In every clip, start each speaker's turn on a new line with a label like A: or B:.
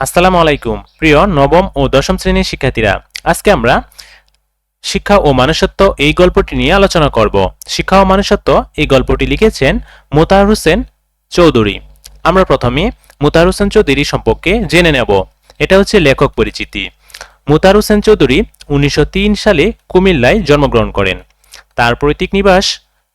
A: আসসালামু আলাইকুম। প্রিয় নবম ও দশম শ্রেণির শিক্ষার্থীরা, আজকে আমরা শিক্ষা ও মানুষত্ব এই গল্পটি নিয়ে আলোচনা করব। শিক্ষা ও মানুষত্ব এই গল্পটি লিখেছেন মোতাহার হোসেন চৌধুরী। আমরা প্রথমে মোতাহার হোসেন চৌধুরী সম্পর্কে জেনে নেব। এটা হচ্ছে লেখক পরিচিতি। মোতাহার হোসেন চৌধুরী উনিশশো তিন সালে কুমিল্লায় জন্মগ্রহণ করেন। তার পৈতৃক নিবাস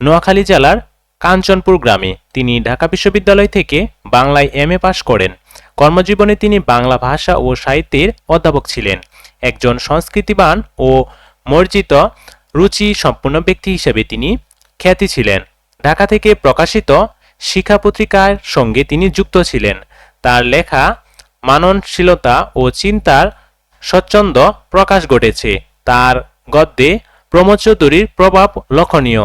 A: নোয়াখালী জেলার কাঞ্চনপুর গ্রামে। তিনি ঢাকা বিশ্ববিদ্যালয় থেকে বাংলায় এম এ পাশ করেন। কর্মজীবনে তিনি বাংলা ভাষা ও সাহিত্যের অধ্যাপক ছিলেন। একজন সংস্কৃতিবান ও মর্জিত রুচি সম্পূর্ণ ব্যক্তি হিসেবে তিনি খ্যাতি ছিলেন। ঢাকা থেকে প্রকাশিত শিক্ষা পত্রিকার সঙ্গে তিনি যুক্ত ছিলেন। তার লেখা মাননশীলতা ও চিন্তার স্বচ্ছন্দ প্রকাশ ঘটেছে। তার গদ্যে প্রমোদ চৌধুরীর প্রভাব লক্ষণীয়।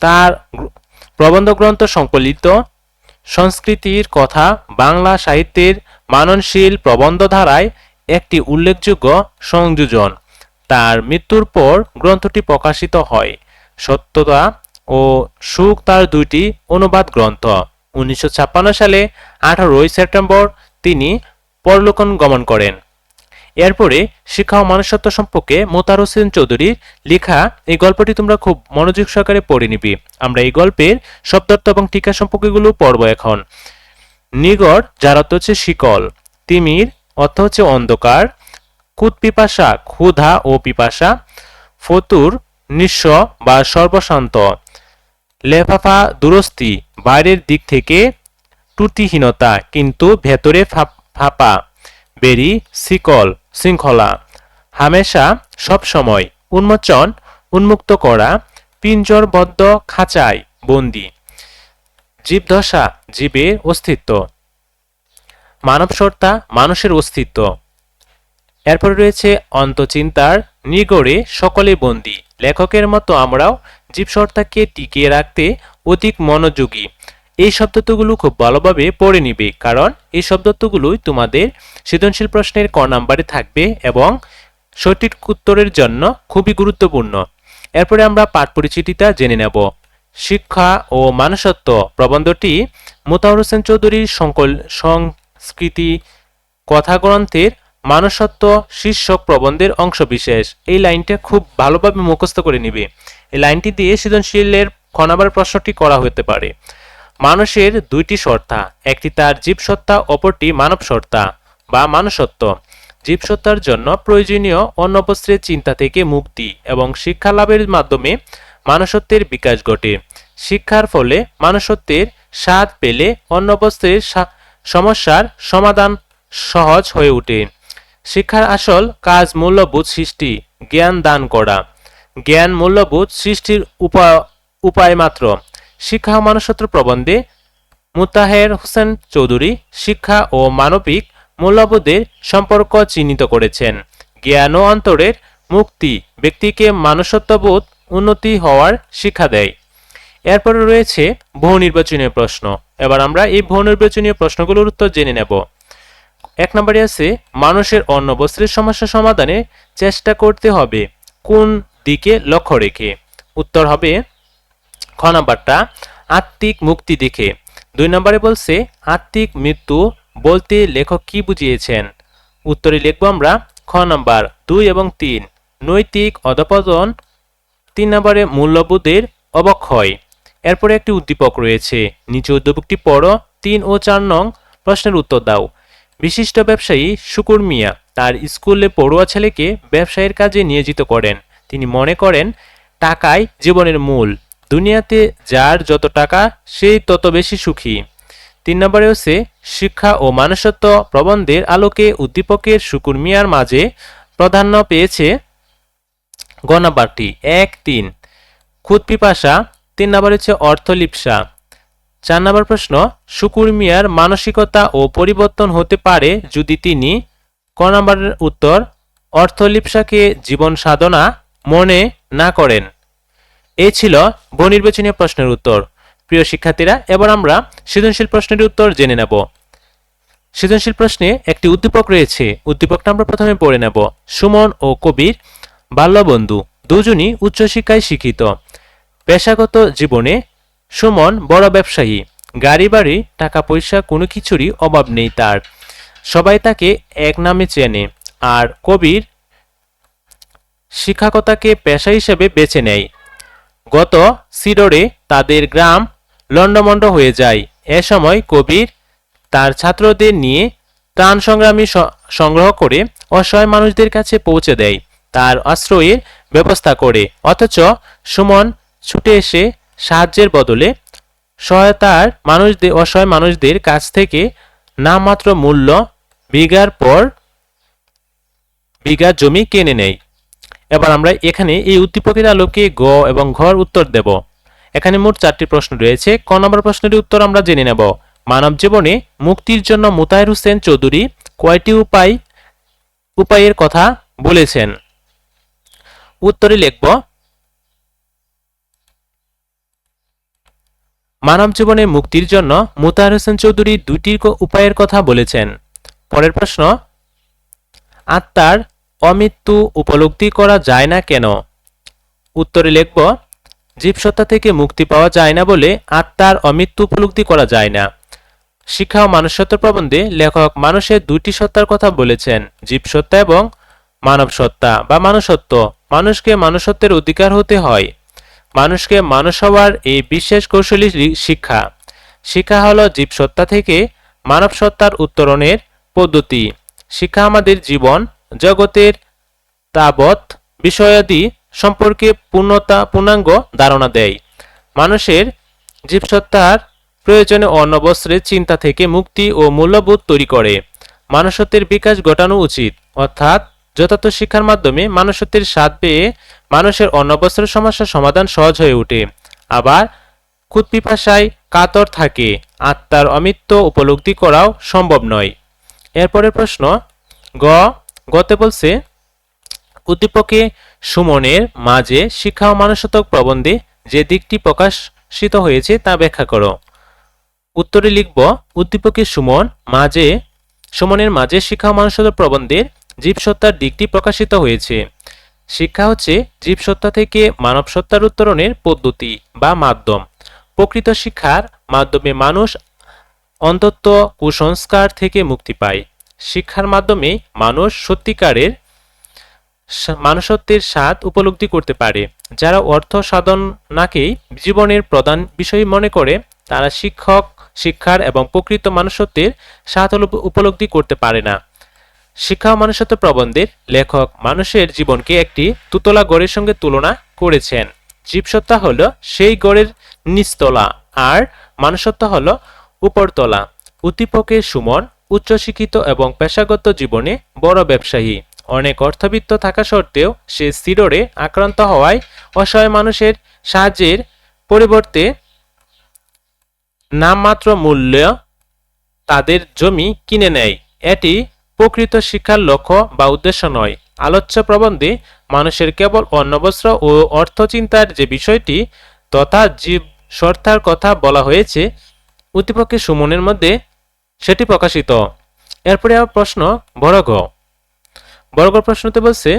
A: তার গ্র- প্রবন্ধ গ্রন্থ সংকলিত সংস্কৃতির কথা বাংলা সাহিত্যের মাননশীল প্রবন্ধধারায় একটি উল্লেখযোগ্য সংযোজন। তার মৃত্যুর পর গ্রন্থটি প্রকাশিত হয়। সত্যতা ও সুখ তার দুইটি অনুবাদ গ্রন্থ। উনিশশো ছাপ্পান্ন সালে আঠারোই সেপ্টেম্বর তিনি পরলোকন গমন করেন। এরপরে শিক্ষা ও মানুষত্ব সম্পর্কে মোতার হোসেন চৌধুরীর লেখা এই গল্পটি তোমরা খুব মনোযোগ সহকারে পড়ে নিবি। আমরা এই গল্পের শব্দার্থ এবং টিকা সম্পর্কগুলো পড়ব এখন। নিগড়, যার অর্থ হচ্ছে শিকল, তিমির, অর্থ হচ্ছে অন্ধকার, কুত পিপাসা, ক্ষুধা ও পিপাসা, ফতুর, নিঃস্ব বা সর্বশান্ত, লেফাফা দুরস্তি বাইরের দিক থেকে ত্রুটিহীনতা, কিন্তু ভেতরে ফাঁপা, বেরি, শিকল শৃঙ্খলা। হামেশা সব সময় উন্মোচন, উন্মুক্ত করা, পিঞ্জরবদ্ধ, খাঁচায়, বন্দি। জীবদশা জীবের অস্তিত্ব। মানব সত্তা মানুষের অস্তিত্ব। এরপরে রয়েছে অন্তচিন্তার নিগড়ে সকলে বন্দী। লেখকের মতো আমরাও জীবসত্তাকে টিকিয়ে রাখতে অধিক মনোযোগী। এই শব্দত্বগুলো খুব ভালোভাবে পড়ে নিবে, কারণ এই শব্দত্বগুলোই তোমাদের সৃজনশীল প্রশ্নের ক নাম্বারে থাকবে এবং সঠিক উত্তরের জন্য খুবই গুরুত্বপূর্ণ। এরপরে আমরা পাঠ পরিচিতিটা জেনে নেব। শিক্ষা ও মানুষত্ব প্রবন্ধটি মোতাউর হোসেন চৌধুরীর সংকল, সংস্কৃতি কথা গ্রন্থের মানুষত্ব শীর্ষক প্রবন্ধের অংশবিশেষ। এই লাইনটা খুব ভালোভাবে মুখস্থ করে নিবে। এই লাইনটি দিয়ে সৃজনশীলের খনাবার প্রশ্নটি করা হতে পারে। মানুষের দুইটি সত্তা একটি তার জীবসত্তা, অপরটি মানব সত্তা বা মানুষত্ব। জীবসত্তার জন্য প্রয়োজনীয় অন্য বস্ত্রের চিন্তা থেকে মুক্তি এবং শিক্ষা লাভের মাধ্যমে মানুষত্বের বিকাশ ঘটে। শিক্ষার ফলে মানুষত্বের স্বাদ পেলে সা- সমস্যার সমাধান সহজ হয়ে ওঠে। শিক্ষার আসল কাজ মূল্যবোধ সৃষ্টি, জ্ঞান দান করা। জ্ঞান মূল্যবোধ সৃষ্টির উপায় উপায় মাত্র। শিক্ষা ও মানুষত্ব প্রবন্ধে মুতাহের হোসেন চৌধুরী শিক্ষা ও মানবিক মূল্যবোধের সম্পর্ক চিহ্নিত করেছেন। জ্ঞান ও অন্তরের মুক্তি ব্যক্তিকে মানুষত্ববোধ উন্নতি হওয়ার শিক্ষা দেয়। এরপরে রয়েছে বহু নির্বাচনীয় প্রশ্ন। এবার আমরা এই বহু নির্বাচনীয় প্রশ্নগুলোর উত্তর জেনে নেব। এক নম্বরে আছে, মানুষের অন্ন বস্ত্রের সমস্যা সমাধানে চেষ্টা করতে হবে কোন দিকে লক্ষ্য রেখে? উত্তর হবে খ নাম্বারটা, আত্মিক মুক্তি দেখে। দুই নম্বরে বলছে, আত্মিক মৃত্যু বলতে লেখক কি বুঝিয়েছেন? উত্তরে লিখব আমরা, খ নাম্বার, দুই এবং তিন। নৈতিক অধপতন, তিন নম্বরে মূল্যবোধের অবক্ষয়। এরপরে একটি উদ্দীপক রয়েছে। নিচে উদ্দীপকটি পড়ো, তিন ও চার নং প্রশ্নের উত্তর দাও। বিশিষ্ট ব্যবসায়ী শুকুর মিয়া তার স্কুলে পড়ুয়া ছেলেকে ব্যবসায়ের কাজে নিয়োজিত করেন। তিনি মনে করেন, টাকাই জীবনের মূল। দুনিয়াতে যার যত টাকা, সেই তত বেশি সুখী। তিন নম্বরে হচ্ছে শিক্ষা ও মানুষত্ব প্রবন্ধের আলোকে উদ্দীপকের শুকুর মিয়ার মাঝে প্রাধান্য পেয়েছে গণাবারটি এক, তিন। খুদ পিপাসা, তিন নম্বর হচ্ছে অর্থলিপসা চার নম্বর প্রশ্ন, শুকুর মিয়ার মানসিকতা ও পরিবর্তন হতে পারে যদি তিনি ক নম্বরের উত্তর অর্থলিপসাকে জীবন সাধনা মনে না করেন। এই ছিল বহুনির্বাচনীয় প্রশ্নের উত্তর। প্রিয় শিক্ষার্থীরা, এবার আমরা সৃজনশীল প্রশ্নের উত্তর জেনে নেব। সৃজনশীল প্রশ্নে একটি উদ্দীপক রয়েছে। উদ্দীপকটা আমরা প্রথমে পড়ে নেব। সুমন ও কবির বাল্যবন্ধু দুজনই উচ্চশিক্ষায় শিক্ষিত। পেশাগত জীবনে সুমন বড় ব্যবসায়ী। গাড়ি, বাড়ি, টাকা পয়সা কোনো কিছুরই অভাব নেই তার। সবাই তাকে এক নামে চেনে আর কবির শিক্ষকতাকে পেশা হিসেবে বেছে নেয়। গত সিডরে তাদের গ্রাম লণ্ডমণ্ড হয়ে যায়। এ সময় কবির তার ছাত্রদের নিয়ে ত্রাণ সংগ্রামী সংগ্রহ করে অসহায় মানুষদের কাছে পৌঁছে দেয়। তার আশ্রয়ের ব্যবস্থা করে। অথচ সুমন ছুটে এসে সাহায্যের বদলে সহায়তার মানুষদের অসহায় মানুষদের কাছ থেকে নামমাত্র মূল্য বিঘার পর বিঘা জমি কিনে নেয়। এবার আমরা এখানে এই উদ্দীপকের আলোকে গ এবং ঘর উত্তর দেব। এখানে মোট চারটি প্রশ্ন রয়েছে। ক নম্বর প্রশ্নের উত্তর আমরা জেনে নেব। মানব জীবনে মুক্তির জন্য মুতাহির হোসেন চৌধুরী কয়টি উপায়, উপায়ের কথা বলেছেন? উত্তরে লিখব, মানব জীবনে মুক্তির জন্য মুতাহির হোসেন চৌধুরী দুইটি উপায়ের কথা বলেছেন। পরের প্রশ্ন, আত্মার অমৃত্যু উপলব্ধি করা যায় না কেন? উত্তরে লিখব, জীবসত্তা থেকে মুক্তি পাওয়া যায় না বলে আত্মার অমৃত্যু উপলব্ধি করা যায় না। শিক্ষা ও মানুষত্ব প্রবন্ধে লেখক মানুষের দুটি সত্তার কথা বলেছেন, জীবসত্তা এবং মানব সত্তা বা মানুষত্ব মানুষকে মানুষত্বের অধিকার হতে হয়। মানুষকে মানুষ হওয়ার এই বিশেষ কৌশলী শিক্ষা। শিক্ষা হল জীবসত্তা থেকে মানব সত্তার উত্তরণের পদ্ধতি। শিক্ষা আমাদের জীবন জগতের তাবৎ বিষয়াদি সম্পর্কে পূর্ণতা, পূর্ণাঙ্গ ধারণা দেয়। মানুষের জীবসত্তার প্রয়োজনে অন্নবস্ত্রের চিন্তা থেকে মুক্তি ও মূল্যবোধ তৈরি করে। মানুষত্বের বিকাশ ঘটানো উচিত। অর্থাৎ যথার্থ শিক্ষার মাধ্যমে মানুষত্বের স্বাদ পেয়ে মানুষের অন্নবস্ত্রের সমস্যার সমাধান সহজ হয়ে ওঠে। আবার ক্ষুৎপিপাসায় কাতর থাকে। আত্মার অমিত্য উপলব্ধি করাও সম্ভব নয়। এরপরের প্রশ্ন, গ গতে বলছে উদ্দীপকে সুমনের মাঝে শিক্ষা ও মানসতক প্রবন্ধে যে দিকটি প্রকাশিত হয়েছে তা ব্যাখ্যা করো। উত্তরে লিখব উদ্দীপকে সুমন মাঝে, সুমনের মাঝে শিক্ষা ও মানসতক প্রবন্ধের জীবসত্তার দিকটি প্রকাশিত হয়েছে। শিক্ষা হচ্ছে জীবসত্তা থেকে মানব সত্তার উত্তরণের পদ্ধতি বা মাধ্যম। প্রকৃত শিক্ষার মাধ্যমে মানুষ অন্তত কুসংস্কার থেকে মুক্তি পায়। শিক্ষার মাধ্যমে মানুষ সত্যিকারের মানুষত্বের স্বাদ উপলব্ধি করতে পারে। যারা অর্থ সাধনাকেই জীবনের প্রধান বিষয় মনে করে, তারা শিক্ষক, শিক্ষার এবং প্রকৃত মানুষত্বের স্বাদ উপলব্ধি করতে পারে না। শিক্ষা ও মানুষত্ব প্রবন্ধের লেখক মানুষের জীবনকে একটি তুতলা গড়ের সঙ্গে তুলনা করেছেন। জীবসত্তা হল সেই গড়ের নিচতলা, আর মানুষত্ব হল উপরতলা। উদ্দীপকের সুমন উচ্চশিক্ষিত এবং পেশাগত জীবনে বড় ব্যবসায়ী। অনেক অর্থবিত্ত থাকা সত্ত্বেও সে স্থিররে আক্রান্ত হওয়ায় অসহায় মানুষের সাহায্যের পরিবর্তে নামমাত্র মূল্য তাদের জমি কিনে নেয়। এটি প্রকৃত শিক্ষার লক্ষ্য বা উদ্দেশ্য নয়। আলোচ্য প্রবন্ধে মানুষের কেবল অন্নবস্ত্র ও অর্থচিন্তার যে বিষয়টি, তথা জীব সর্তার কথা বলা হয়েছে উদ্দীপকের সুমনের মধ্যে সেটি প্রকাশিত। এরপরে আমার প্রশ্ন বড় ঘ প্রশ্নতে বলছে,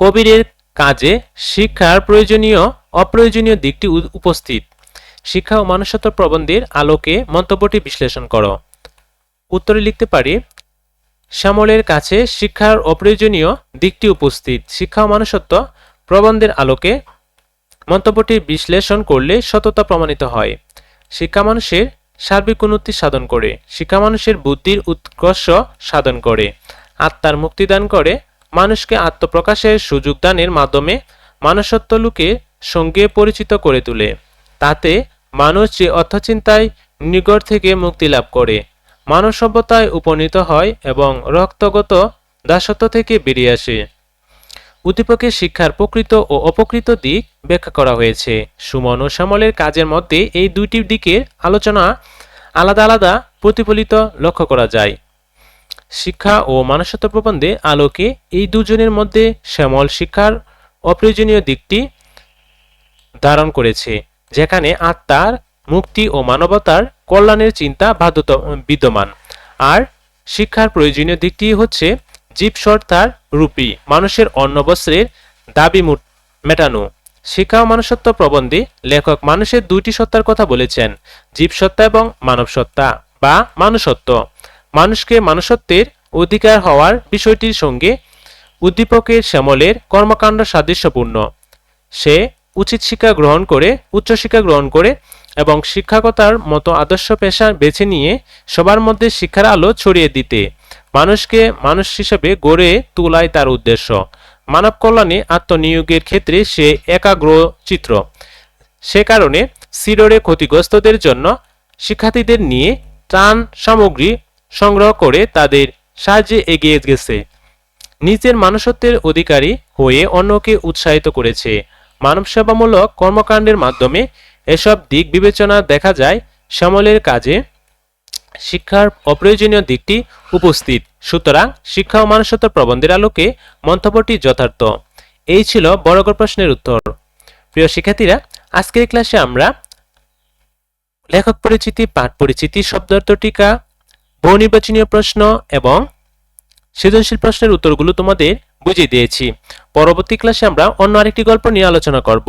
A: কবিরের কাজে শিক্ষার প্রয়োজনীয়, অপ্রয়োজনীয় দিকটি উপস্থিত। শিক্ষা ও মানুষত্ব প্রবন্ধের আলোকে মন্তব্যটি বিশ্লেষণ করো। উত্তরে লিখতে পারি, শ্যামলের কাছে শিক্ষার অপ্রয়োজনীয় দিকটি উপস্থিত। শিক্ষা ও মানুষত্ব প্রবন্ধের আলোকে মন্তব্যটি বিশ্লেষণ করলে সততা প্রমাণিত হয়। শিক্ষা মানুষের সার্বিক উন্নতি সাধন করে শিক্ষা মানুষের বুদ্ধির উৎকর্ষ সাধন করে। আত্মার মুক্তি দান করে, মানুষকে আত্মপ্রকাশের সুযোগ দানের মাধ্যমে মানুষত্ব লোকের সঙ্গে পরিচিত করে তোলে। তাতে মানুষ যে অর্থচিন্তায় নিগড় থেকে মুক্তি লাভ করে, মানব সভ্যতায় উপনীত হয় এবং রক্তগত দাসত্ব থেকে বেরিয়ে আসে। উদ্দীপকের শিক্ষার প্রকৃত ও অপকৃত দিক ব্যাখ্যা করা হয়েছে। সুমন ও শ্যামলের কাজের মধ্যে এই দুইটি দিকের আলোচনা আলাদা আলাদা প্রতিফলিত লক্ষ্য করা যায়। শিক্ষা ও মানসত্ব প্রবন্ধে আলোকে এই দুজনের মধ্যে শ্যামল শিক্ষার অপ্রয়োজনীয় দিকটি ধারণ করেছে, যেখানে আত্মার মুক্তি ও মানবতার কল্যাণের চিন্তা বাধ্যত, বিদ্যমান। আর শিক্ষার প্রয়োজনীয় দিকটি হচ্ছে জীবসত্তার রূপী মানুষের অন্ন বস্ত্রের দাবি মুট- মেটানো। শিক্ষা ও মানুষত্ব প্রবন্ধে, লেখক মানুষের দুইটি সত্তার কথা বলেছেন জীবসত্তা এবং মানবসত্তা বা মানুষত্ব। মানুষকে মানুষত্বের অধিকার হওয়ার বিষয়টির সঙ্গে উদ্দীপকের শ্যামলের কর্মকাণ্ড সাদৃশ্যপূর্ণ। সে উচিত শিক্ষা গ্রহণ করে উচ্চশিক্ষা গ্রহণ করে এবং শিক্ষকতার মতো আদর্শ পেশা বেছে নিয়ে সবার মধ্যে শিক্ষার আলো ছড়িয়ে দিতে। মানুষকে মানুষ হিসেবে গড়ে তোলাই তার উদ্দেশ্য। মানব কল্যাণে আত্মনিয়োগের ক্ষেত্রে সে একাগ্র চিত্র সে কারণে সিডরে ক্ষতিগ্রস্তদের জন্য শিক্ষার্থীদের নিয়ে ত্রাণ সামগ্রী সংগ্রহ করে তাদের সাহায্যে এগিয়ে গেছে। নিজের মানুষত্বের অধিকারী হয়ে অন্যকে উৎসাহিত করেছে। মানব সেবামূলক কর্মকাণ্ডের মাধ্যমে এসব দিক বিবেচনা দেখা যায় শ্যামলের কাজে। শিক্ষার অপ্রয়োজনীয় দিকটি উপস্থিত। সুতরাং শিক্ষা ও মানুষত্ব প্রবন্ধের আলোকে মন্তব্যটি যথার্থ। এই ছিল বড়গর প্রশ্নের উত্তর। প্রিয় শিক্ষার্থীরা, আজকের ক্লাসে আমরা লেখক পরিচিতি, পাঠ পরিচিতি শব্দার্থ টিকা বহু নির্বাচনীয় প্রশ্ন এবং সৃজনশীল প্রশ্নের উত্তরগুলো তোমাদের বুঝিয়ে দিয়েছি। পরবর্তী ক্লাসে আমরা অন্য আরেকটি গল্প নিয়ে আলোচনা করব।